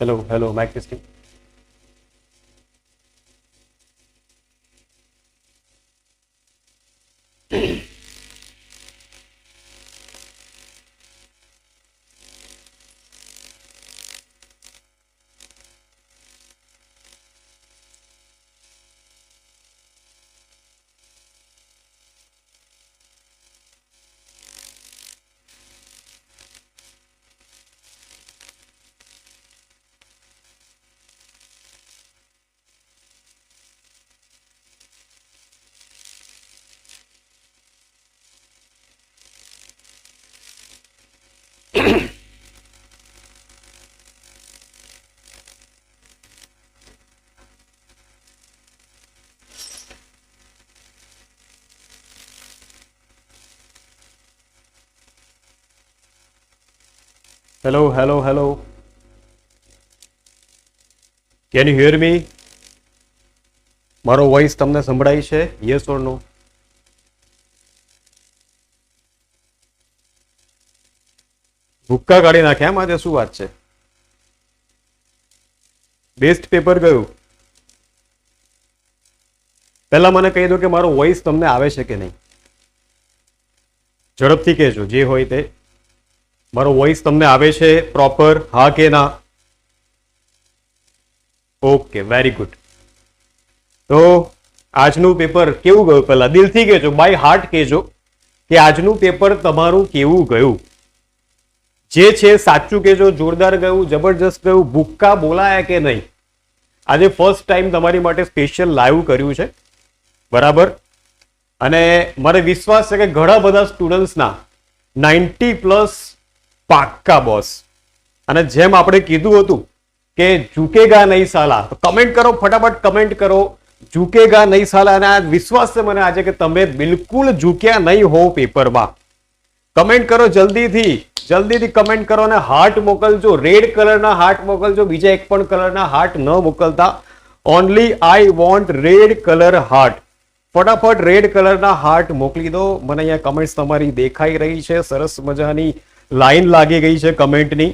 Hello, hello, Mike testing. Hello hello hello Can you hear me મારો voice તમને સંભળાય છે? યસ ઓર નો ભૂક્કા કાઢી નાખ્યા, એમ શું વાત છે? બેસ્ટ પેપર ગયું પહેલા મને કહી દો કે મારો વોઇસ તમને આવે છે કે નહીં? ઝડપથી કહેજો, જે હોય તે. મારો વોઇસ તમને આવે છે પ્રોપર હા કે ના? ઓકે વેરી ગુડ તો આજનું પેપર કેવું ગયું પહેલા? દિલથી કહેજો બાય હાર્ટ કહેજો કે આજનું પેપર તમારું કેવું ગયું? જે છે સાચું કહેજો જોરદાર ગયું, જબરજસ્ત ગયું, ભૂક્કા બોલાયા કે નહીં? આજે ફર્સ્ટ ટાઈમ તમારી માટે સ્પેશિયલ લાઈવ કર્યું છે. બરાબર? અને મને વિશ્વાસ છે કે ઘણા બધા સ્ટુડન્ટ્સના નાઇન્ટી પ્લસ પાક્કા બોસ અને જેમ આપણે કીધું હતું કે ઝૂકેગા નહીં સાલા. તો કમેન્ટ કરો, ફટાફટ કમેન્ટ કરો. ઝૂકેગા નહીં સાલા. અને આ વિશ્વાસ છે મને આજે કે તમે બિલકુલ ઝૂક્યા નહીં હો પેપરમાં કમેન્ટ કરો જલ્દીથી. જલ્દીથી કમેન્ટ કરો અને હાર્ટ મોકલજો. રેડ કલરના હાર્ટ મોકલજો. બીજા એક પણ કલરના હાર્ટ ન મોકલતા. Only I want red colour heart ફટાફટ રેડ કલરના હાર્ટ મોકલી દો. મને અહીંયા કમેન્ટ્સ તમારી દેખાઈ રહી છે. સરસ મજાની લાઈન લાગી ગઈ છે કમેન્ટની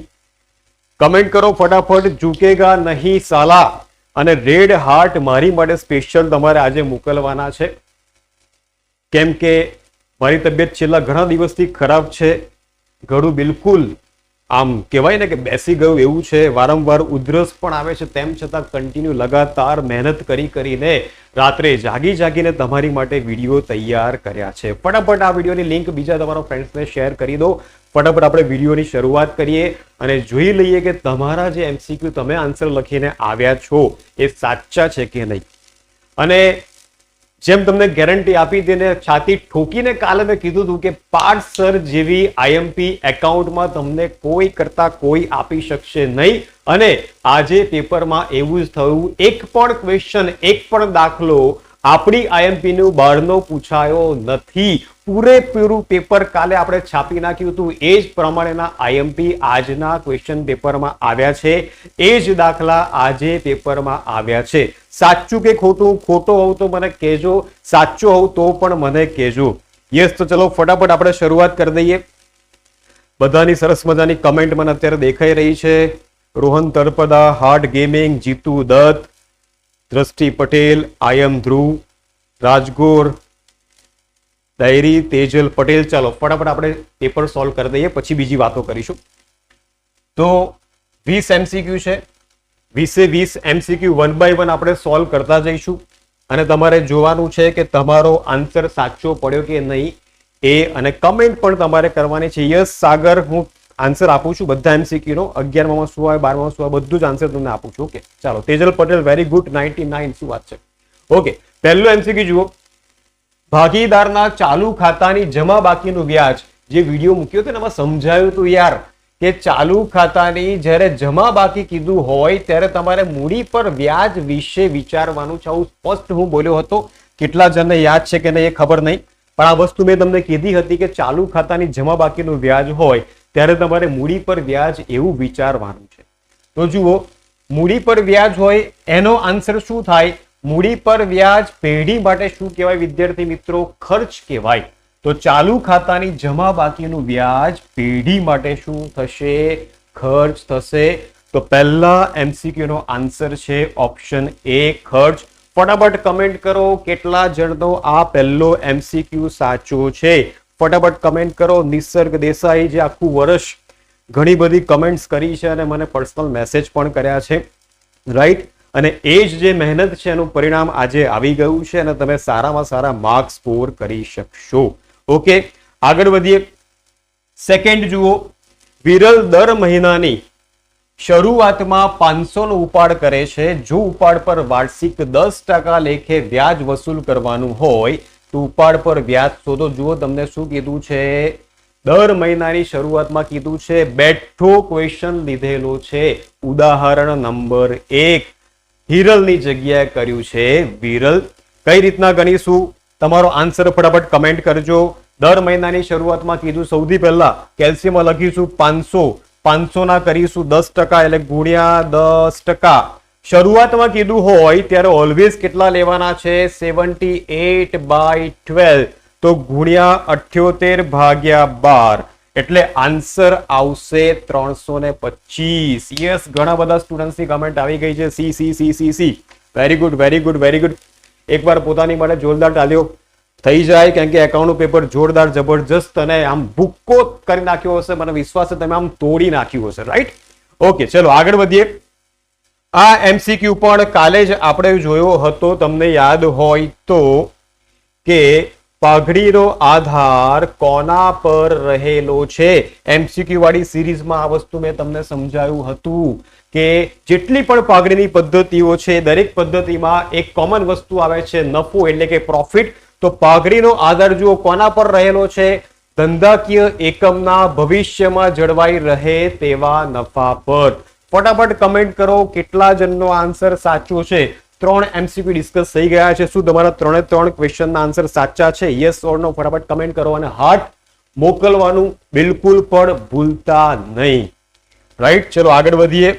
કમેન્ટ કરો ફટાફટ. ઝૂકેગા નહીં સાલા. અને રેડ હાર્ટ મારી માટે સ્પેશિયલ તમારે આજે મોકલવાના છે. કેમ કે મારી તબિયત છેલ્લા ઘણા દિવસથી ખરાબ છે. ઘડું બિલકુલ આમ કહેવાય ને કે બેસી ગયું એવું છે. વારંવાર ઉધરસ પણ આવે છે. તેમ છતાં કન્ટિન્યુ લગાતાર મહેનત કરી કરીને રાત્રે જાગી જાગીને તમારી માટે વીડિયો તૈયાર કર્યા છે. ફટાફટ આ વિડીયોની લિંક બીજા તમારા ફ્રેન્ડ્સને શેર કરી દો. ફટાફટ આપણે વિડીયોની શરૂઆત કરીએ અને જોઈ લઈએ કે તમારા જે એમસીક્યુ તમે આન્સર લખીને આવ્યા છો એ સાચા છે કે નહીં. અને જેમ તમને ગેરંટી આપી તેને છાતી ઠોકીને કાલે મેં કીધું હતું કે પાર્ટ સર જેવી આઈએમપી એકાઉન્ટમાં તમને કોઈ કરતા કોઈ આપી શકશે નહીં. અને આજે પેપરમાં એવું જ થયું, એક પણ ક્વેશ્ચન એક પણ દાખલો આપણી આઈએમપી નું બહારનો પૂછાયો નથી. પૂરેપૂરું પેપર કાલે આપણે છાપી નાખ્યું હતું. એ જ પ્રમાણેના આઈએમપી આજના ક્વેશ્ચન પેપરમાં આવ્યા છે. એ જ દાખલા આજે પેપરમાં આવ્યા છે. સાચું કે ખોટું? ખોટો હોવ તો મને કહેજો. સાચું હોવ તો પણ મને કહેજો. યસ, તો ચલો ફટાફટ આપણે શરૂઆત કરી દઈએ. બધાની સરસ મજાની કમેન્ટ મને અત્યારે દેખાઈ રહી છે. Rohan Tarpada, hard gaming, Jitu Dutt, Drashti Patel આયમ Dhruv, Rajgor diary Tejal, Patel. ચાલો, ફટાફટ આપણે પેપર સોલ્વ કરી દઈએ, પછી બીજી વાતો કરીશું. તો વીસ એમસીક્યુ છે. વીસે વીસ એમસીક્યુ વન બાય વન આપણે સોલ્વ કરતા જઈશું. અને તમારે જોવાનું છે કે તમારો આન્સર સાચો પડ્યો કે નહીં એ અને કમેન્ટ પણ તમારે કરવાની છે. યસ સાગર, હું આન્સર આપું છું બધા એમસીક્યુ નો અગિયારમાં શું આવે, બારમાં શું આવે, બધું જ આન્સર તમને આપું છું. ઓકે ચાલો, Tejal, Patel very good ninety nine શું વાત છે? ઓકે પહેલું એમસીક્યુ જુઓ. ભાગીદારના ચાલુ ખાતાની જમા બાકીનું વ્યાજ જે વીડિયો મૂક્યો હતો એમાં સમજાયું હતું યાર કે ચાલુ ખાતાની જ્યારે જમા બાકી કીધું હોય ત્યારે તમારે મૂડી પર વ્યાજ વિશે વિચારવાનું છે. આવું સ્પષ્ટ હું બોલ્યો હતો. કેટલા જણને યાદ છે કે નહીં એ ખબર નહીં. પણ આ વસ્તુ મેં તમને કીધી હતી કે ચાલુ ખાતાની જમા બાકીનું વ્યાજ હોય ત્યારે તમારે મૂડી પર વ્યાજ એવું વિચારવાનું છે. તો જુઓ, મૂડી પર વ્યાજ હોય એનો આન્સર શું થાય? મૂડી પર વ્યાજ, પેઢી માટે શું કહેવાય? વિદ્યાર્થી મિત્રો, ખર્ચ કહેવાય. તો ચાલુ ખાતાની જમા બાકીનું વ્યાજ, પેઢી માટે શું થશે? ખર્ચ થશે. તો પહેલા એમસીક્યુ નો આન્સર છે ઓપ્શન એ, ખર્ચ. ફટાફટ કમેન્ટ કરો કેટલા જણનો આ પહેલો એમસીક્યુ સાચો છે? ફટાફટ કમેન્ટ કરો. નિસર્ગ દેસાઈ જે આખું વર્ષ ઘણી બધી કમેન્ટ્સ કરી છે અને મને પર્સનલ મેસેજ પણ કર્યા છે. રાઈટ અને એ જ જે મહેનત છે એનું પરિણામ આજે આવી ગયું છે અને તમે સારામાં સારા માર્ક્સ સ્કોર કરી શકશો. ઓકે, આગળ વધીએ. સેકન્ડ જુઓ. વિરલ દર મહિનાની શરૂઆતમાં પાંચસોનો ઉપાડ કરે છે. જો ઉપાડ પર વાર્ષિક દસ ટકા લેખે વ્યાજ વસૂલ કરવાનું હોય, તો ઉપાડ પર વ્યાજ શોધો. જુઓ, તમને શું કીધું છે? દર મહિનાની શરૂઆતમાં કીધું છે, બેઠો ક્વેશ્ચન લીધેલો છે. ઉદાહરણ નંબર એક. હિરલની જગ્યાએ કર્યું છે વિરલ. કઈ રીતના ગણીશું? તમારો આન્સર ફટાફટ કમેન્ટ કરજો. દર મહિનાની શરૂઆતમાં કીધું સૌથી પહેલા કેલ્શિયમ લખીશું પાંચસો. પાંચસો ના કરીશું દસ ટકા એટલે ગુણ્યા દસ ટકા. શરૂઆતમાં કીધું હોય ત્યારે ઓલવેઝ કેટલા લેવાના છે? સેવન્ટી એટ બાય ટ્વેલ્વ તો ગુણ્યા અઠ્યોતેર ભાગ્યા બાર. એટલે આન્સર આવશે ત્રણસો ને પચીસ. યસ ઘણા બધા સ્ટુડન્ટ્સની કમેન્ટ આવી ગઈ છે. C C C C C very good very good very good એકવાર પોતાની માટે જોરદાર ટાલ્યો થઈ જાય, કેમ કે એકાઉન્ટ પેપર જોરદાર, જબરજસ્ત અને આમ ભૂક્કો કરી નાખ્યો હશે. મને વિશ્વાસ છે તમે આમ તોડી નાખ્યું હશે રાઈટ ઓકે ચલો, આગળ વધીએ. આ એમસીક્યુ પણ કાલે જ આપણે જોયો હતો. તમને યાદ હોય તો કે પાઘડીનો આધાર કોના પર રહેલો છે? એમસીક્યુ વાળી સિરીઝમાં આ વસ્તુ મેં તમને સમજાવ્યું હતું કે જેટલી પણ પાઘડીની પદ્ધતિઓ છે, દરેક પદ્ધતિમાં એક કોમન વસ્તુ આવે છે, નફો એટલે કે પ્રોફિટ તો પાઘડીનો આધાર જુઓ, કોના પર રહેલો છે? ધંધાકીય એકમના ભવિષ્યમાં જળવાઈ રહે તેવા નફા પર. ફટાફટ કમેન્ટ કરો, કેટલા જણનો આન્સર સાચો છે? ત્રણ એમસીક્યુ ડિસ્કસ થઈ ગયા છે. શું તમારા ત્રણે ત્રણ ક્વેશ્ચનના આન્સર સાચા છે? યસ ઓર નો ફટાફટ કમેન્ટ કરો અને હાર્ટ મોકલવાનું બિલકુલ પણ ભૂલતા નહીં. રાઈટ ચલો આગળ વધીએ.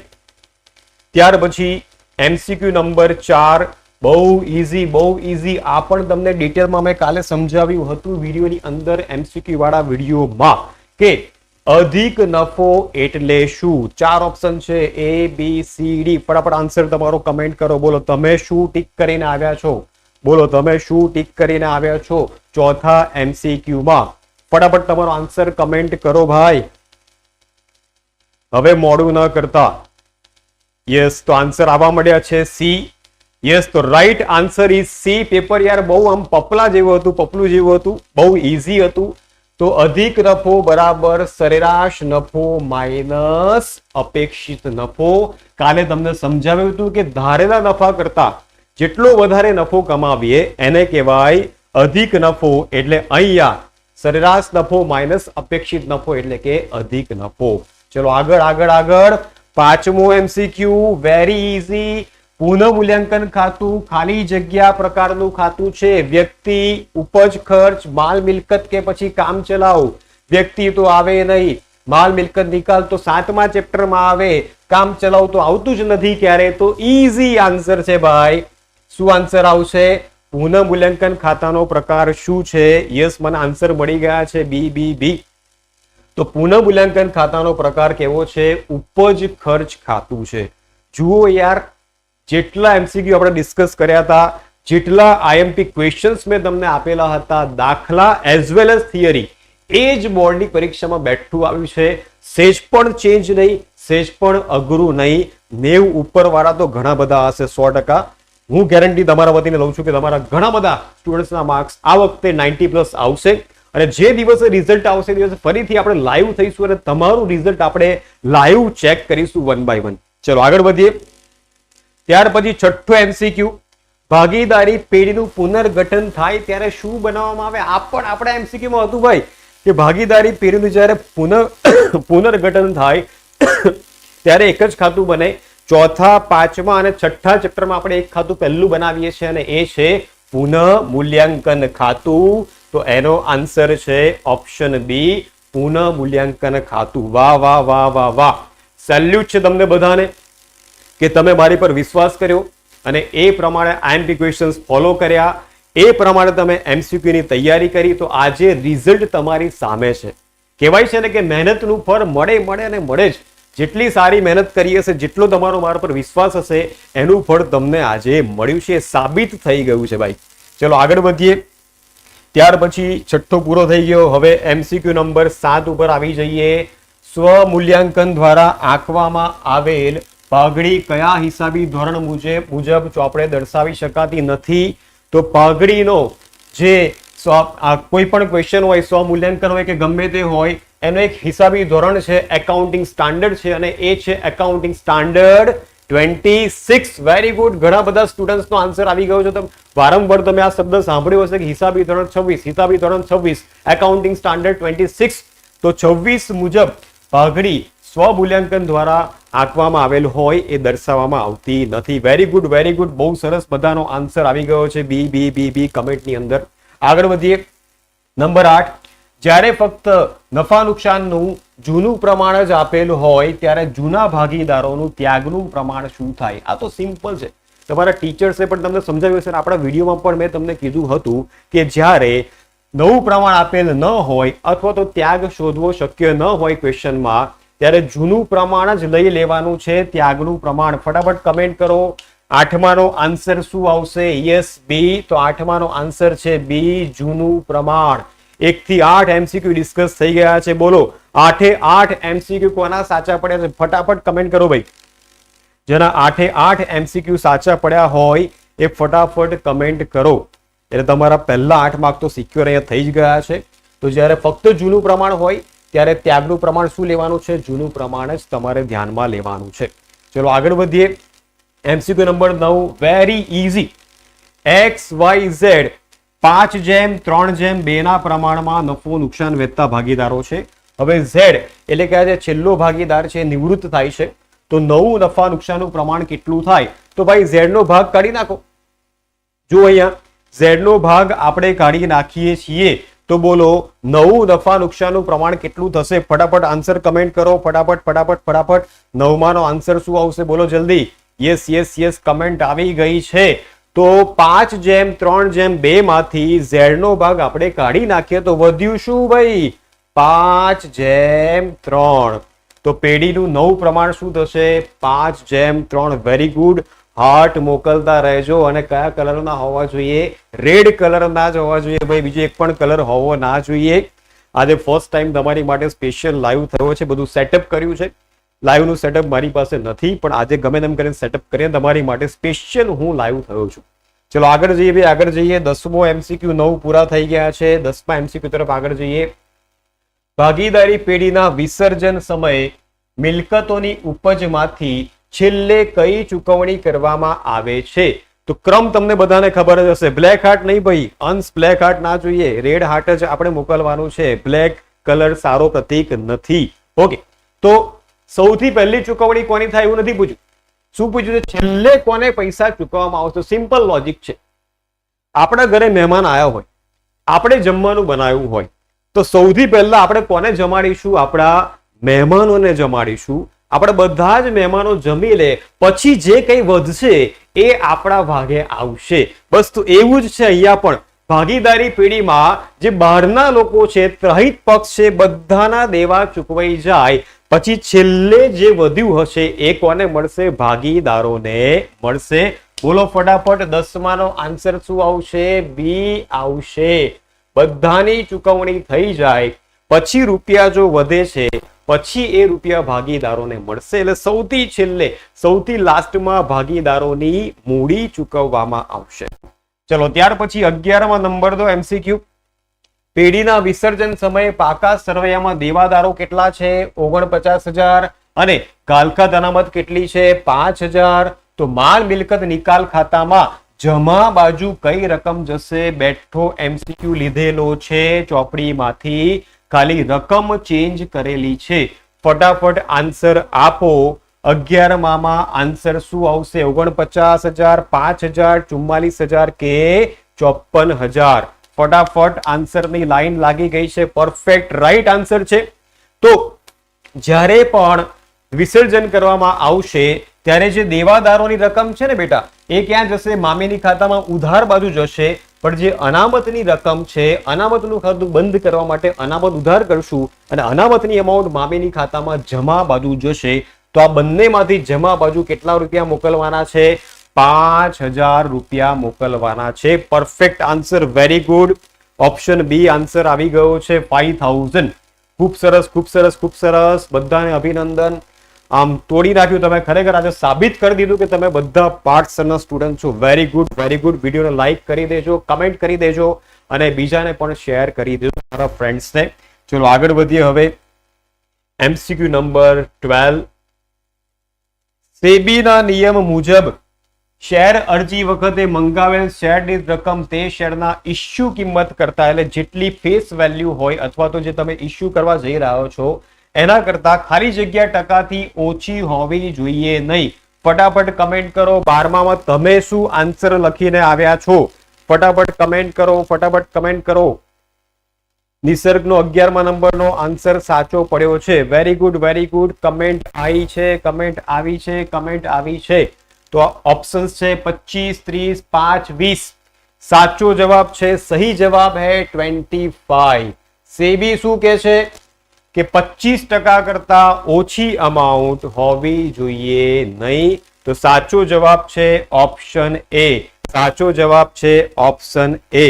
ત્યાર પછી એમસીક્યુ નંબર ચાર. બહુ ઇઝી બહુ ઇઝી આ પણ તમને ડિટેલમાં મેં કાલે સમજાવ્યું હતું વિડીયોની અંદર એમસીક્યુ વાળા વિડીયોમાં કે અધિક નફો એટલે શું? ચાર ઓપ્શન છે એ બી સી ડી ફટાફટ આન્સર તમારો કમેન્ટ કરો. બોલો, તમે શું ટીક કરીને આવ્યા છો? બોલો, તમે શું ટીક કરીને આવ્યા છો ચોથા એમસીક્યુમાં ફટાફટ તમારો આન્સર કમેન્ટ કરો ભાઈ. હવે મોડું ન કરતા. યસ તો આન્સર આવવા મળ્યા છે સી યસ તો right answer is C paper યાર બહુ આમ પપલા જેવું હતું, પપલું જેવું હતું, બહુ ઇઝી હતું. તો અધિક નફો બરાબર સરેરાશ નફો માઇનસ અપેક્ષિત નફો. કાલે તમને સમજાવ્યું હતું કે ધારેલા નફા કરતા જેટલો વધારે નફો કમાવીએ, એને કહેવાય અધિક નફો. એટલે અહીંયા સરેરાશ નફો માઇનસ અપેક્ષિત નફો એટલે કે અધિક નફો. ચલો આગળ આગળ આગળ. પાંચમો એમસીક્યુ. વેરી ઇઝી પુનઃ મૂલ્યાંકન ખાતું, ખાલી જગ્યા પ્રકારનું ખાતું છે. વ્યક્તિ, ઉપજ, ખર્ચ, માલ, મિલકત કે પછી કામ ચલાવ. વ્યક્તિ તો આવે નહીં. માલ, મિલકત નિકાલ તો સાતમા ચેપ્ટરમાં આવે. કામ ચલાવ તો આવતું જ નથી ક્યારે? તો ઈઝી આન્સર છે ભાઈ. શું આન્સર આવશે? પુનઃ મૂલ્યાંકન ખાતાનો પ્રકાર શું છે? યસ, મને આન્સર મળી ગયા છે. બી બી બી. તો પુનઃ મૂલ્યાંકન ખાતાનો પ્રકાર કેવો છે? ઉપજ, ખર્ચ ખાતું છે. જુઓ યાર જેટલા એમસીક્યુ આપણે ડિસ્કસ કર્યા હતા, જેટલા આઈએમપી ક્વેશ્ચન્સ મેં તમને આપેલા હતા દાખલા એઝ વેલ એઝ થિયરી એ જ બોર્ડની પરીક્ષામાં બેઠું આવ્યું છે. સેજ પણ ચેન્જ નહીં, સેજ પણ અઘરું નહીં. નેવ ઉપર વાળા તો ઘણા બધા હશે, સો ટકા. હું ગેરંટી તમારા વતીને લઉં છું કે તમારા ઘણા બધા સ્ટુડન્ટ્સના માર્ક્સ આ વખતે નાઇન્ટી પ્લસ આવશે. અને જે દિવસે રિઝલ્ટ આવશે દિવસે ફરીથી આપણે લાઈવ થઈશું અને તમારું રિઝલ્ટ આપણે લાઈવ ચેક કરીશું વન બાય વન ચલો આગળ વધીએ. ત્યાર પછી છઠ્ઠો એમસીક્યુ ભાગીદારી પેઢીનું પુનર્ગઠન થાય ત્યારે શું બનાવવામાં આવે? આ પણ આપણા એમસીક્યુમાં હતું ભાઈ, કે ભાગીદારી પેઢીનું જ્યારે પુનઃ, પુનર્ગઠન થાય, ત્યારે એક જ ખાતું બને. ચોથા, પાંચમા અને છઠ્ઠા ચેપ્ટરમાં આપણે એક ખાતું પહેલું બનાવીએ છીએ અને એ છે પુનઃ મૂલ્યાંકન ખાતું. તો એનો આન્સર છે ઓપ્શન બી પુનઃ મૂલ્યાંકન ખાતું. વાહ વાહ વાહ વાહ વાહ. સેલ્યુટ છે તમને બધાને. કે તમે મારી પર વિશ્વાસ કર્યો અને એ પ્રમાણે આઈએમપી ક્વેશ્ચન્સ ફોલો કર્યા. એ પ્રમાણે તમે એમસીક્યુની તૈયારી કરી. તો આજે રિઝલ્ટ તમારી સામે છે. કહેવાય છે ને કે મહેનતનું ફળ મળે મળે અને મળે જ. જેટલી સારી મહેનત કરી હશે, જેટલો તમારો મારા પર વિશ્વાસ હશે, એનું ફળ તમને આજે મળ્યું છે. સાબિત થઈ ગયું છે ભાઈ. ચલો આગળ વધીએ. ત્યાર પછી છઠ્ઠો પૂરો થઈ ગયો. હવે એમસીક્યુ નંબર સાત ઉપર આવી જઈએ. સ્વમૂલ્યાંકન દ્વારા આંકવામાં આવેલ પાઘડી કયા હિસાબી ધોરણ મુજબ મુજબ ચોપડે દર્શાવી શકાતી નથી? તો પાઘડીનો જે કોઈ પણ ક્વેશ્ચન હોય, સ્વમૂલ્યાંકન હોય કે ગમે તે હોય, એનો એક હિસાબી ધોરણ છે એકાઉન્ટિંગ સ્ટાન્ડર્ડ છે અને એ છે accounting standard twenty six very good ઘણા બધા સ્ટુડન્ટ્સનો આન્સર આવી ગયો છે. તમે વારંવાર તમે આ શબ્દ સાંભળ્યો હશે કે હિસાબી ધોરણ છવ્વીસ, હિસાબી ધોરણ છવ્વીસ એકાઉન્ટિંગ સ્ટાન્ડર્ડ ટ્વેન્ટી સિક્સ તો છવ્વીસ મુજબ પાઘડી સ્વમૂલ્યાંકન દ્વારા આંકવામાં આવેલ હોય એ દર્શાવવામાં આવતી નથી. વેરી ગુડ વેરી ગુડ બહુ સરસ બધાનો આન્સર આવી ગયો છે. બી બી બી બી કમેન્ટની અંદર. આગળ વધીએ. નંબર આઠ. જ્યારે ફક્ત નફા નુકસાનનું જૂનું પ્રમાણ જ આપેલું હોય, ત્યારે જૂના ભાગીદારોનું ત્યાગનું પ્રમાણ શું થાય? આ તો સિમ્પલ છે. તમારા ટીચર્સે પણ તમને સમજાવ્યું છે આપણા વિડીયોમાં પણ મેં તમને કીધું હતું કે જ્યારે નવું પ્રમાણ આપેલ ન હોય અથવા તો ત્યાગ શોધવો શક્ય ન હોય ક્વેશ્ચનમાં ત્યારે જૂનું પ્રમાણ જ લઈ લેવાનું છે, ત્યાગનું પ્રમાણ. ફટાફટ કમેન્ટ કરો. આઠમાનો આન્સર શું આવશે? યસ બી તો આઠમાનો આન્સર છે બી જૂનું પ્રમાણ. એક થી આઠ એમસીક્યુ ડિસ્કસ થઈ ગયા છે. બોલો, આઠે આઠ એમસીક્યુ કોના સાચા પડ્યા છે? ફટાફટ કમેન્ટ કરો ભાઈ. જેના આઠે આઠ એમસીક્યુ સાચા પડ્યા હોય, એ ફટાફટ કમેન્ટ કરો. એટલે તમારા પહેલા આઠ માર્ક તો સિક્યોર અહીંયા થઈ જ ગયા છે. તો જ્યારે ફક્ત જૂનું પ્રમાણ હોય ત્યારે ત્યાગનું પ્રમાણ શું લેવાનું છે? જૂનું પ્રમાણ જ તમારે ધ્યાનમાં લેવાનું છે. ચલો આગળ વધીએ. એમસીક્યુ નંબર નવ very easy X Y Z પાંચ જેમ, ત્રણ જેમ, બેના પ્રમાણમાં નફો, નુકસાન વેચતા ભાગીદારો છે. હવે ઝેડ એટલે કે આજે છેલ્લો ભાગીદાર છે, નિવૃત્ત થાય છે. તો નવું નફા, નુકસાનનું પ્રમાણ કેટલું થાય? તો ભાઈ ઝેડનો ભાગ કાઢી નાખો. જો અહીંયા ઝેડનો ભાગ આપણે કાઢી નાખીએ છીએ તો બોલો, નવું નફા નુકસાનનું પ્રમાણ કેટલું થશે? ફટાફટ આન્સર કમેન્ટ કરો, ફટાફટ ફટાફટ ફટાફટ. નવમાનો આન્સર શું આવશે? બોલો જલ્દી. યસ યસ યસ કમેન્ટ આવી ગઈ છે. તો પાંચ જેમ, ત્રણ જેમ, બે માંથી ઝેડ નો ભાગ આપણે કાઢી નાખીએ તો વધ્યું શું ભાઈ? પાંચ જેમ, ત્રણ. તો પેઢીનું નવું પ્રમાણ શું થશે? પાંચ જેમ, ત્રણ. વેરી ગુડ હાર્ટ મોકલતા રહેજો અને કયા કલરના હોવા જોઈએ? રેડ કલરના જ હોવા જોઈએ ભાઈ. બીજો એક પણ કલર હોવો ના જોઈએ. આજે ફર્સ્ટ ટાઈમ તમારી માટે સ્પેશિયલ લાઈવ થયો છે. બધું સેટઅપ કર્યું છે. લાઈવનું સેટઅપ મારી પાસે નથી, પણ આજે ગમે તેમ કરીને સેટઅપ કરીને તમારી માટે સ્પેશિયલ હું લાઈવ થયો છું. ચલો, આગળ જઈએ ભાઈ. આગળ જઈએ. દસમો એમસીક્યુ નવ પૂરા થઈ ગયા છે. દસમા એમસીક્યુ તરફ આગળ જઈએ. ભાગીદારી પેઢીના વિસર્જન સમયે મિલકતોની ઉપજમાંથી છેલ્લે કઈ ચૂકવણી કરવામાં આવે છે? તો ક્રમ તમને બધાને ખબર જ હશે. બ્લેક હાર્ટ નહીં ભાઈ. અંશ બ્લેક હાર્ટ ના જોઈએ. રેડ હાર્ટ જ આપણે મોકલવાનું છે. બ્લેક કલર સારો પ્રતીક નથી. ઓકે તો સૌથી પહેલી ચૂકવણી કોની થાય એવું નથી પૂછ્યું? શું પૂછ્યું છેલ્લે કોને પૈસા ચૂકવવામાં આવશે? સિમ્પલ લોજિક છે. આપણા ઘરે મહેમાન આવ્યા હોય. આપણે જમવાનું બનાવ્યું હોય. તો સૌથી પહેલા આપણે કોને જમાડીશું? આપણા મહેમાનોને જમાડીશું. આપણે બધા જ મહેમાનો જમી લે, પછી જે કંઈ વધશે એ આપણા ભાગે આવશે. બસ તો એવું જ છે અહીંયા પણ. ભાગીદારી પેઢીમાં જે બહારના લોકો છે, ત્રહિત પક્ષ છે, બધાના દેવા ચૂકવાઈ જાય. પછી છેલ્લે જે વધ્યું હશે એ કોને મળશે? ભાગીદારોને મળશે. બોલો ફટાફટ, દસમાનો આન્સર શું આવશે? બી આવશે. બધાની ચૂકવણી થઈ જાય. પછી રૂપિયા જો વધે છે પછી એ રૂપિયા ભાગીદારોને મળશે એટલે સૌથી છેલ્લે, સૌથી લાસ્ટમાં ભાગીદારોની મૂડી ચૂકવવામાં આવશે. ચલો, ત્યાર પછી અગિયારમાં નંબર દો એમસીક્યુ પેઢીના વિસર્જન સમયે પાકા સરવૈયામાં દેવાદારો કેટલા છે? ઓગણપચાસ હજાર. અને કાલકા અનામત કેટલી છે? પાંચ હજાર. તો માલ મિલકત નિકાલ ખાતામાં જમા બાજુ કઈ રકમ જશે? બેઠો એમસીક્યુ લીધેલો છે ચોપડીમાંથી. ખાલી રકમ ચેન્જ કરેલી છે. ફટાફટ આન્સર આપો. અગિયારમામાં આન્સર શું આવશે? ઓગણપચાસ હજાર, પાંચ હજાર, ચુમ્માલીસ હજાર કે ચોપન હજાર? ફટાફટ આન્સરની લાઈન લાગી ગઈ છે. પરફેક્ટ રાઈટ આન્સર છે. તો જ્યારે પણ વિસર્જન કરવામાં આવશે, ત્યારે જે દેવાદારોની રકમ છે ને બેટા, એ ક્યાં જશે? મામીની ખાતામાં ઉધાર બાજુ જશે. પણ જે અનામતની રકમ છે, અનામતનું ખાતું બંધ કરવા માટે અનામત ઉધાર કરશું અને અનામતની અમાઉન્ટ મામીની ખાતામાં જમા બાજુ જશે, તો આ બંનેમાંથી જમા બાજુ કેટલા રૂપિયા મોકલવાના છે? પાંચ હજાર રૂપિયા મોકલવાના છે. Perfect answer very good option B answer આવી ગયો છે ફાઈવ થાઉઝન્ડ ખૂબ સરસ ખૂબ સરસ ખૂબ સરસ. બધાને અભિનંદન. આમ તોડી નાખ્યું તમે ખરેખર આજે સાબિત કરી દીધું કે તમે બધા પાર્ટસના સ્ટુડન્ટ છો. વેરી ગુડ વેરી ગુડ વિડીયોને લાઈક કરી દેજો કમેન્ટ કરી દેજો અને બીજાને પણ શેર કરી દેજો તમારા ફ્રેન્ડ્સને ચલો આગળ વધીએ હવે. એમસીક્યુ નંબર ટ્વેલ્વ સેબીના નિયમ મુજબ શેર અરજી વખતે મંગાવેલ શેરની રકમ તે શેરના ઇશ્યુ કિંમત કરતા, એટલે જેટલી ફેસ વેલ્યુ હોય અથવા તો જે તમે ઇશ્યુ કરવા જઈ રહ્યો છો એના કરતા ખાલી જગ્યા ટકાથી ઓછી હોવી જોઈએ નહીં. ફટાફટ કમેન્ટ કરો બારમામાં તમે શું આન્સર લખીને આવ્યા છો? ફટાફટ કમેન્ટ કરો, ફટાફટ કમેન્ટ કરો. નિસર્ગનો અગિયારમા નંબરનો આન્સર સાચો પડ્યો છે. Very good very good comment આવી છે, કમેન્ટ આવી છે, કમેન્ટ આવી છે. તો ઓપ્શન્સ છે પચીસ, ત્રીસ, પાંચ, વીસ. સાચો જવાબ છે, સહી જવાબ હે ટ્વેન્ટી ફાઈવ સેબી શું કે છે? કે પચીસ ટકા કરતા ઓછી અમાઉન્ટ હોવી જોઈએ નહીં. તો સાચો જવાબ છે ઓપ્શન એ સાચો જવાબ છે ઓપ્શન એ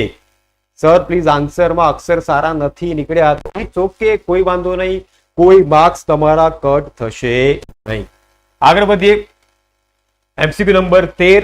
સર પ્લીઝ આન્સરમાં અક્ષર સારા નથી નીકળ્યા ઇટ્સ ઓકે કોઈ વાંધો નહીં. કોઈ માર્ક્સ તમારા કટ થશે નહીં. આગળ વધીએ. એમસીપી નંબર તેર.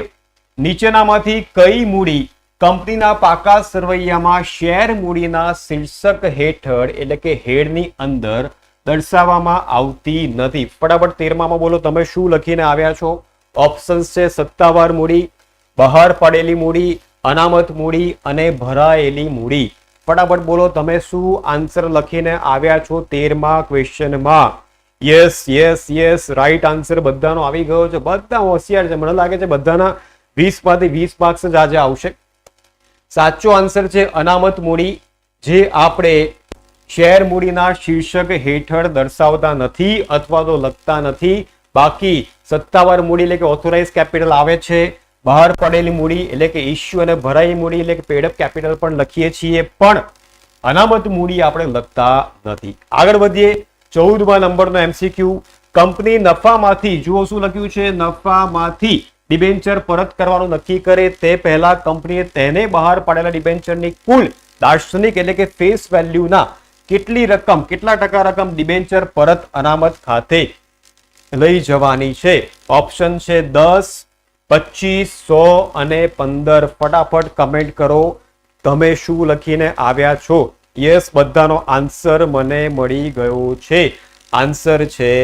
નીચેનામાંથી કઈ મૂડી કંપનીના પાકા સરવૈયામાં શેર મૂડીના શીર્ષક હેઠળ એટલે કે હેડની અંદર દર્શાવવામાં આવતી નથી. ફટાફટ તેરમામાં બોલો, તમે શું લખીને આવ્યા છો? ઓપ્શન્સ છે સત્તાવાર મૂડી, બહાર પડેલી મૂડી, અનામત મૂડી અને ભરાયેલી મૂડી. ફટાફટ બોલો, તમે શું આન્સર લખીને આવ્યા છો તેરમા ક્વેશ્ચનમાં? Yes yes yes, right answer બધાનો આવી ગયો છે. બધા હોશિયાર છે. મને લાગે છે બધાના વીસમાંથી વીસ માર્ક્સ જ આજે આવશે. સાચો આન્સર છે અનામત મૂડી, જે આપણે શેર મૂડીના શીર્ષક હેઠળ દર્શાવતા નથી અથવા તો લખતા નથી. બાકી સત્તાવાર મૂડી એટલે કે ઓથોરાઇઝ કેપિટલ આવે છે. બહાર પડેલી મૂડી એટલે કે ઇશ્યુ અને ભરાઈ મૂડી એટલે કે પેડઅપ કેપિટલ પણ લખીએ છીએ. પણ અનામત મૂડી આપણે લખતા નથી. આગળ વધીએ. ચૌદમાં નંબરનો એમસીક્યુ કંપની નફામાંથી, જુઓ શું લખ્યું છે? નફામાંથી ડિબેન્ચર પરત કરવાનું નક્કી કરે તે પહેલા કંપનીએ તેને બહાર પાડેલા ડિબેન્ચરની કુલ દાર્શનિક એટલે કે ફેસ વેલ્યુના કેટલી રકમ, કેટલા ટકા રકમ ડિબેન્ચર પરત અનામત ખાતે લઈ જવાની છે? ઓપ્શન છે દસ, પચીસ, સો અને પંદર. ફટાફટ કમેન્ટ કરો, તમે શું લખીને આવ્યા છો? યસ, બધાનો આન્સર મને મળી ગયો છે. આન્સર છે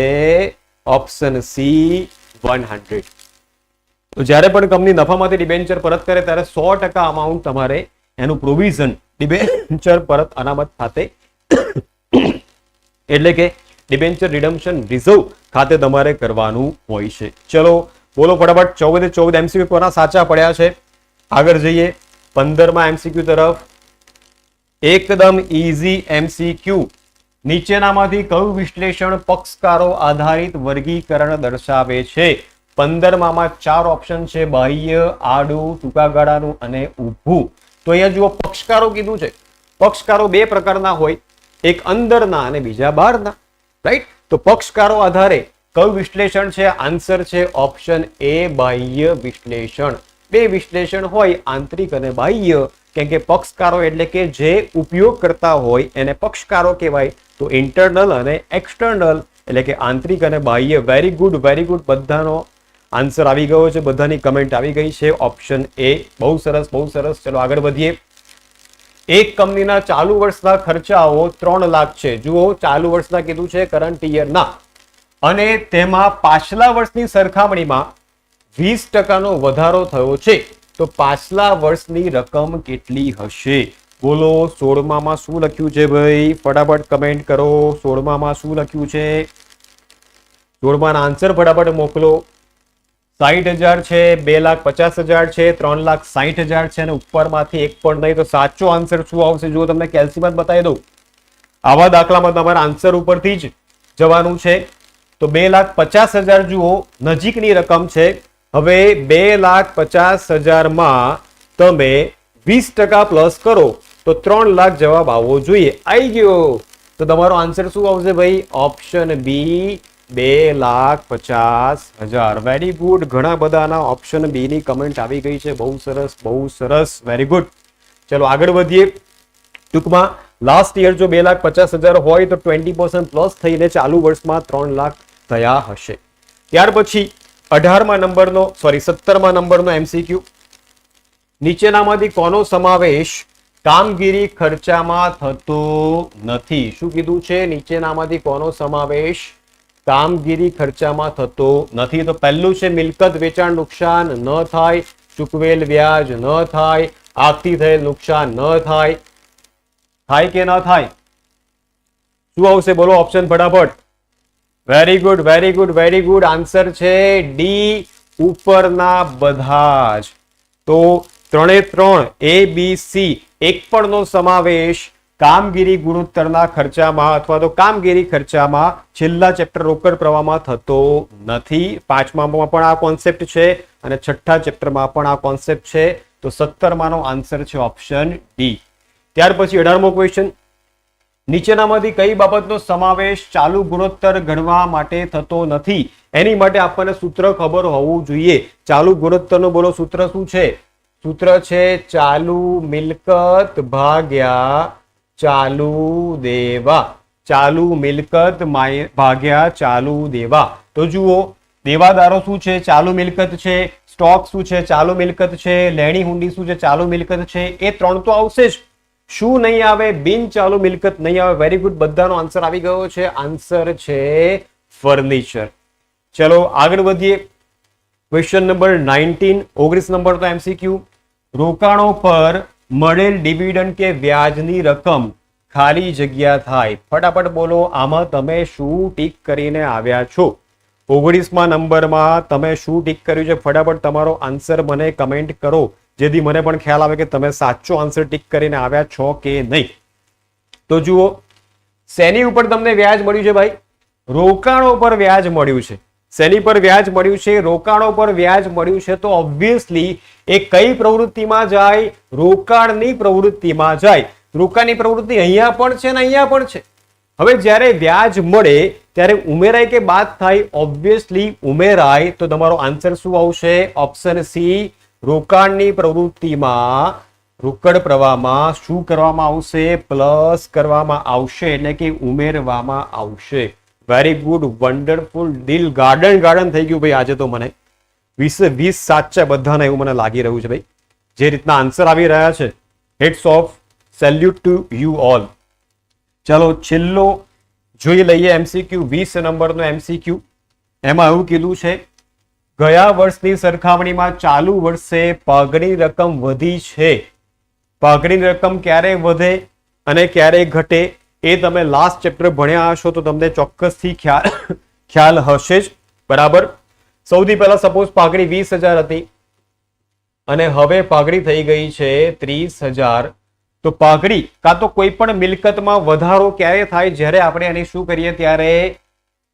ઓપ્શન સી, વન હંડ્રેડ. તો જ્યારે પણ કંપની નફામાંથી ડિબેન્ચર પરત કરે ત્યારે સો ટકા અમાઉન્ટ તમારે એનું પ્રોવિઝન ડિબેન્ચર પરત અનામત ખાતે એટલે કે ડિબેન્ચર રિડમ્શન રિઝર્વ ખાતે તમારે કરવાનું હોય છે. ચલો, બોલો ફટાફટ, ચૌદે ચૌદ એમસીક્યુ કોના સાચા પડ્યા છે? આગળ જઈએ. પંદરમાં એમસીક્યુ તરફ. એકદમ ઇઝી એમસીક્યુ નીચેનામાંથી કયું વિશ્લેષણ પક્ષકારો આધારિત વર્ગીકરણ દર્શાવે છે? પંદરમામાં ચાર ઓપ્શન છે, બાહ્ય, આડું, ટૂંકા ગાળાનું અને ઊભું. તો અહીંયા જુઓ, પક્ષકારો કીધું છે. પક્ષકારો બે પ્રકારના હોય, એક અંદરના અને બીજા બહારના. રાઈટ તો પક્ષકારો આધારે કયું વિશ્લેષણ છે? આન્સર છે ઓપ્શન એ બાહ્ય વિશ્લેષણ. બે વિશ્લેષણ હોય, આંતરિક અને બાહ્ય. કેમ કે પક્ષકારો એટલે કે જે ઉપયોગ કરતા હોય, એને પક્ષકારો કહેવાય. તો ઇન્ટરનલ અને એક્સટર્નલ એટલે કે આંતરિક અને બાહ્ય. વેરી ગુડ વેરી ગુડ બધાનો આન્સર આવી ગયો છે, બધાની કમેન્ટ આવી ગઈ છે. ઓપ્શન એ બહુ સરસ બહુ સરસ. ચલો આગળ વધીએ. એક કંપનીના ચાલુ વર્ષના ખર્ચાઓ ત્રણ લાખ છે. જુઓ, ચાલુ વર્ષના કીધું છે કરંટ યરના અને તેમાં પાછલા વર્ષની સરખામણીમાં વીસ ટકાનો વધારો થયો છે. તો પાછલા વર્ષની રકમ કેટલી હશે? બોલો, સોળમામાં શું લખ્યું છે ભાઈ? ફટાફટ કમેન્ટ કરો. સોળમામાં શું લખ્યું છે? સોળમાના આન્સર ફટાફટ મોકલો. સાહીઠ હજાર છે, બે લાખ પચાસ હજાર છે, ત્રણ લાખ સાહીઠ હજાર છે અને ઉપરમાંથી એક પણ નહીં, તો સાચો આન્સર શું આવશે? જો તમને કેલ્સીમાં બતાવી દઉં. આવા દાખલામાં તમારા આન્સર ઉપરથી જ જવાનું છે. તો બે લાખ પચાસ હજાર જુઓ, નજીકની રકમ છે. હવે બે લાખ પચાસ હજારમાં તમે વીસ ટકા પ્લસ કરો, તો ત્રણ લાખ જવાબ આવવો જોઈએ. આવી ગયો. તો તમારો આન્સર શું આવશે ભાઈ? ઓપ્શન બી બે લાખ પચાસ હજાર. વેરી ગુડ ઘણા બધાના ઓપ્શન બી ની કમેન્ટ આવી ગઈ છે. બહુ સરસ બહુ સરસ. વેરી ગુડ ચલો, આગળ વધીએ. ટૂંકમાં લાસ્ટ યર જો બે લાખ પચાસ હજાર હોય તો ટ્વેન્ટી પર્સન્ટ પ્લસ થઈને ચાલુ વર્ષમાં ત્રણ લાખ થયા હશે. ત્યાર પછી, અઢારમા નંબરનો સોરી સત્તરમાં નંબરનો એમસીક્યુ નીચેનામાંથી કોનો સમાવેશ? કામગીરી ખર્ચામાં થતો નથી. શું કીધું છે? નીચેનામાંથી કોનો સમાવેશ? કામગીરી ખર્ચામાં થતો નથી. તો પહેલું છે મિલકત વેચાણ નુકસાન ન થાય, ચૂકવેલ વ્યાજ ન થાય આગથી થયેલ નુકસાન ન થાય. થાય કે ન થાય? શું આવશે? બોલો ઓપ્શન ફટાફટ. Very good very good very good answer છે ડી ઉપરના બધા જ. તો ત્રણે ત્રણ એ બી સી એક પણનો સમાવેશ કામગીરી ગુણોત્તરના ખર્ચામાં અથવા તો કામગીરી ખર્ચામાં છેલ્લા ચેપ્ટર રોકડ પ્રવાહમાં થતો નથી. પાંચમામાં પણ આ કોન્સેપ્ટ છે અને છઠ્ઠા ચેપ્ટરમાં પણ આ કોન્સેપ્ટ છે. તો સત્તરમાંનો આન્સર છે ઓપ્શન ડી ત્યાર પછી અઢારમો ક્વેશ્ચન નીચેનામાંથી કઈ બાબતનો સમાવેશ ચાલુ ગુણોત્તર ગણવા માટે થતો નથી? એની માટે આપણને સૂત્ર ખબર હોવું જોઈએ. ચાલુ ગુણોત્તરનું બોલો સૂત્ર શું છે? સૂત્ર છે ચાલુ મિલકત ભાગ્યા ચાલુ દેવા. ચાલુ મિલકત ભાગ્યા ચાલુ દેવા. તો જુઓ, દેવાદારો શું છે? ચાલુ મિલકત છે, સ્ટોક શું છે? ચાલુ મિલકત છે, લેણી હુંડી શું છે? ચાલુ મિલકત છે, એ ત્રણ તો આવશે જ. શું નહીં આવે? બિન ચાલુ મિલકત નહીં આવે. વેરી ગુડ બધાનો આન્સર આવી ગયો છે. આન્સર છે ફર્નિચર ચલો, આગળ વધીએ. ક્વેશ્ચન નંબર નાઇન્ટીન ઓગણીસ નંબર તો એમસીક્યુ રોકાણો પર મળેલ ડિવિડન્ડ કે વ્યાજની રકમ ખાલી જગ્યા થાય. ફટાફટ બોલો, આમાં તમે શું ટીક કરીને આવ્યા છો? ઓગણીસમાં નંબરમાં તમે શું ટીક કર્યું છે? ફટાફટ તમારો આન્સર મને કમેન્ટ કરો, જેથી મને પણ ખ્યાલ આવે કે તમે સાચો આન્સર ટીક કરીને આવ્યા છો કે નહીં. તો જુઓ, શેની ઉપર તમને વ્યાજ મળ્યું છે ભાઈ? રોકાણો પર વ્યાજ મળ્યું છે. શેની પર વ્યાજ મળ્યું છે? રોકાણો પર વ્યાજ મળ્યું છે? તો ઓબ્વિયસલી એ કઈ પ્રવૃત્તિમાં જાય? રોકાણની પ્રવૃત્તિમાં જાય. રોકાણની પ્રવૃત્તિ અહીંયા પણ છે ને અહીંયા પણ છે. હવે જ્યારે વ્યાજ મળે, ત્યારે ઉમેરાય કે બાદ થાય? ઓબ્વિયસલી ઉમેરાય. તો તમારો આન્સર શું આવશે? ઓપ્શન સી રોકાણની પ્રવૃત્તિમાં રોકડ પ્રવાહમાં શું કરવામાં આવશે? પ્લસ કરવામાં આવશે એટલે કે ઉમેરવામાં આવશે. વેરી ગુડ વન્ડરફુલ દિલ ગાર્ડન ગાર્ડન થઈ ગયું ભાઈ આજે તો મને. વીસે વીસ સાચા બધાને એવું મને લાગી રહ્યું છે ભાઈ. જે રીતના આન્સર આવી રહ્યા છે. Heads off salute to you all ચલો છેલ્લો જોઈ લઈએ એમસીક્યુ વીસ નંબરનો એમસીક્યુ એમાં એવું કીધું છે, ગયા વર્ષની સરખામણીમાં ચાલુ વર્ષે પાઘડી રકમ વધી છે. પાઘડીની રકમ ક્યારે વધે અને ક્યારે ઘટે? એ તમે લાસ્ટ ચેપ્ટર ભણ્યા હશો તો તમને ચોક્કસથી ખ્યાલ ખ્યાલ હશે જ. બરાબર? સૌથી પહેલા સપોઝ પાઘડી વીસ હજાર હતી અને હવે પાઘડી થઈ ગઈ છે ત્રીસ હજાર. તો પાઘડી, કાં તો કોઈ પણ મિલકતમાં વધારો ક્યારે થાય? જ્યારે આપણે એની શું કરીએ? ત્યારે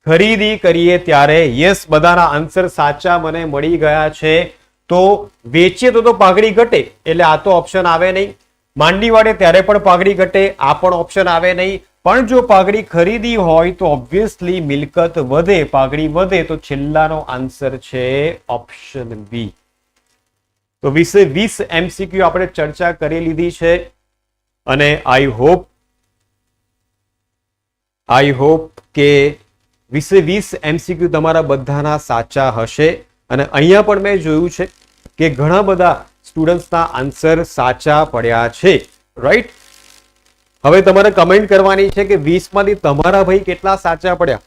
ખરીદી કરીએ ત્યારે. યસ બધાના આન્સર સાચા મને મળી ગયા છે. તો વેચીએ તો તો પાઘડી ઘટે. એટલે આ તો ઓપ્શન આવે નહીં. માંડી વાળે ત્યારે પણ પાઘડી ઘટે, આ પણ ઓપ્શન આવે નહીં. પણ જો પાઘડી ખરીદી હોય તો ઓબ્વિયસલી મિલકત વધે, પાઘડી વધે. તો છેલ્લાનો આન્સર છે ઓપ્શન બી તો વિશે વીસ એમસીક્યુ આપણે ચર્ચા કરી લીધી છે. અને આઈ હોપ આઈ હોપ કે વીસે વીસ એમસીક્યુ તમારા બધાના સાચા હશે. અને અહીંયા પણ મેં જોયું છે કે ઘણા બધા સ્ટુડન્ટ્સના આન્સર સાચા પડ્યા છે રાઈટ હવે તમારે કમેન્ટ કરવાની છે કે વીસમાંથી તમારા ભાઈ કેટલા સાચા પડ્યા?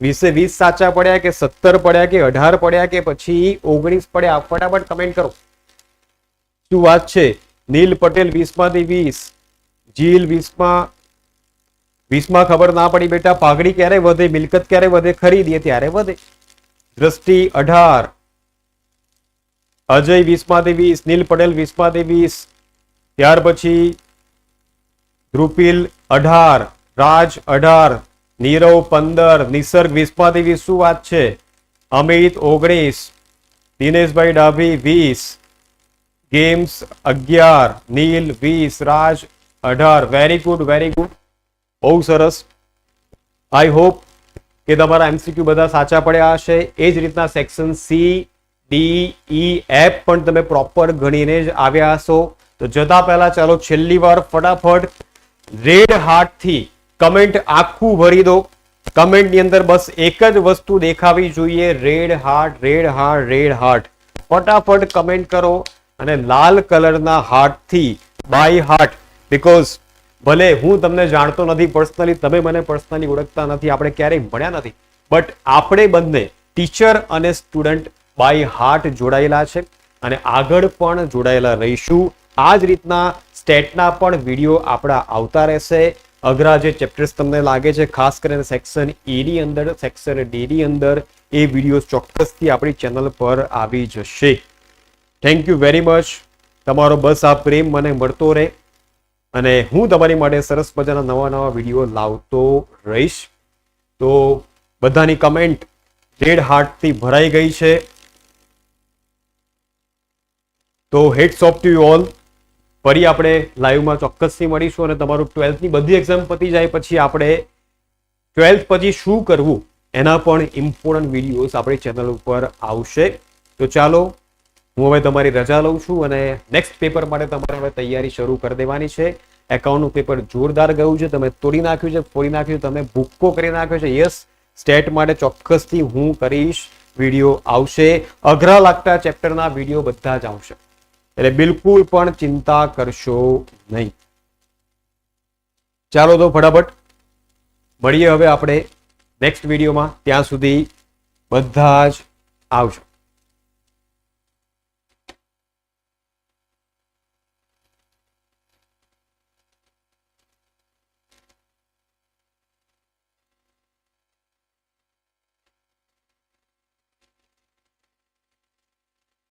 વીસે વીસ સાચા પડ્યા કે સત્તર પડ્યા કે અઢાર પડ્યા કે પછી ઓગણીસ પડ્યા? ફટાફટ કમેન્ટ કરો. શું વાત છે? નીલ પટેલ વીસમાંથી વીસ, જીલ વીસમાં વીસમાં ખબર ના પડી બેટા. પાઘડી ક્યારે વધે? મિલકત ક્યારે વધે? ખરીદીએ ત્યારે વધે. દ્રષ્ટિ અઢાર. અજય વીસમાંથી વીસ નીલ પટેલ વીસમાંથી વીસ ત્યાર પછી ધ્રુપિલ અઢાર, રાજ અઢાર, નીરવ પંદર, નિસર્ગ વીસમાંથી વીસ શું વાત છે? અમિત ઓગણીસ, દિનેશભાઈ ડાભી વીસ, ગેમ્સ અગિયાર, નીલ વીસ, રાજ અઢાર. વેરી ગુડ વેરી ગુડ બહુ સરસ. આઈ હોપ કે તમારા એમસીક્યુ બધા સાચા પડ્યા હશે. એ જ રીતના section C D E F પણ તમે પ્રોપર ગણીને જ આવ્યા હશો. તો જતા પહેલા ચાલો છેલ્લી વાર ફટાફટ રેડ હાર્ટથી કમેન્ટ આખું ભરી દો. કમેન્ટની અંદર બસ એક જ વસ્તુ દેખાવી જોઈએ. Red heart red heart red heart ફટાફટ કમેન્ટ કરો અને લાલ કલરના હાર્ટથી બાય હાર્ટ બીકોઝ ભલે હું તમને જાણતો નથી પર્સનલી તમે મને પર્સનલી ઓળખતા નથી, આપણે ક્યારેય ભણ્યા નથી. બટ આપણે બંને ટીચર અને સ્ટુડન્ટ બાય હાર્ટ જોડાયેલા છે અને આગળ પણ જોડાયેલા રહીશું. આ જ રીતના સ્ટેટના પણ વીડિયો આપણા આવતા રહેશે. અઘરા જે ચેપ્ટર્સ તમને લાગે છે, ખાસ કરીને સેક્શન એની અંદર, સેક્શન ડીની અંદર, એ વીડિયો ચોક્કસથી આપણી ચેનલ પર આવી જશે. થેન્ક યુ વેરી મચ તમારો બસ આ પ્રેમ મને મળતો રહે અને હું તમારી માટે સરસ મજાના નવા નવા વીડિયો લાવતો રહીશ. તો બધાની કમેન્ટ રેડ હાર્ટથી ભરાઈ ગઈ છે. તો heads off to you all. ફરી આપણે લાઈવમાં ચોક્કસથી મળીશું અને તમારું ટ્વેલ્થની બધી એક્ઝામ પતી જાય પછી આપણે ટ્વેલ્થ પછી શું કરવું એના પણ ઇમ્પોર્ટન્ટ વિડીયોઝ આપણી ચેનલ ઉપર આવશે. તો ચાલો, હું હવે તમારી રજા લઉં છું અને નેક્સ્ટ પેપર માટે તમારે હવે તૈયારી શરૂ કરી દેવાની છે. એકાઉન્ટનું પેપર જોરદાર ગયું છે, તમે તોડી નાખ્યું છે, ફોડી નાખ્યું તમે ભૂક્કો કરી નાખ્યો છે. યસ સ્ટેટ માટે ચોક્કસથી હું કરીશ વીડિયો આવશે. અઘરા લાગતા ચેપ્ટરના વીડિયો બધા જ આવશે. એટલે બિલકુલ પણ ચિંતા કરશો નહીં. ચાલો તો ફટાફટ મળીએ હવે આપણે નેક્સ્ટ વિડીયોમાં ત્યાં સુધી બધા જ આવજો.